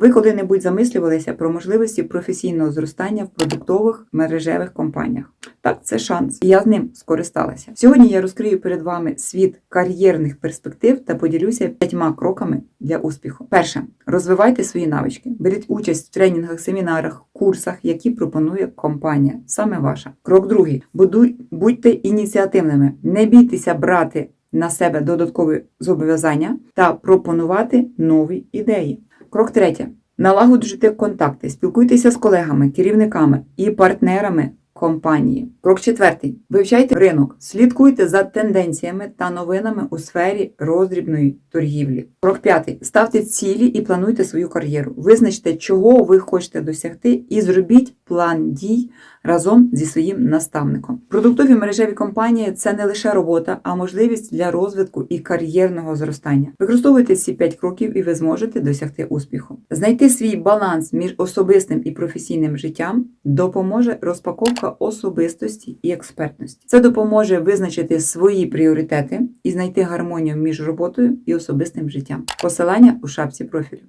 Ви коли-небудь замислювалися про можливості професійного зростання в продуктових мережевих компаніях? Так, це шанс, і я з ним скористалася. Сьогодні я розкрию перед вами світ кар'єрних перспектив та поділюся п'ятьма кроками для успіху. Перше, розвивайте свої навички. Беріть участь в тренінгах, семінарах, курсах, які пропонує компанія, саме ваша. Крок другий: будьте ініціативними, не бійтеся брати на себе додаткові зобов'язання та пропонувати нові ідеї. Крок третє. Налагоджуйте контакти, спілкуйтеся з колегами, керівниками і партнерами компанії. Крок четвертий. Вивчайте ринок, слідкуйте за тенденціями та новинами у сфері роздрібної торгівлі. Крок п'ятий. Ставте цілі і плануйте свою кар'єру. Визначте, чого ви хочете досягти, і зробіть план дій разом зі своїм наставником. Продуктові мережеві компанії це не лише робота, а можливість для розвитку і кар'єрного зростання. Використовуйте ці 5 кроків, і ви зможете досягти успіху. Знайти свій баланс між особистим і професійним життям допоможе розпаковка особистості і експертності. Це допоможе визначити свої пріоритети і знайти гармонію між роботою і особистим життям. Посилання у шапці профілю.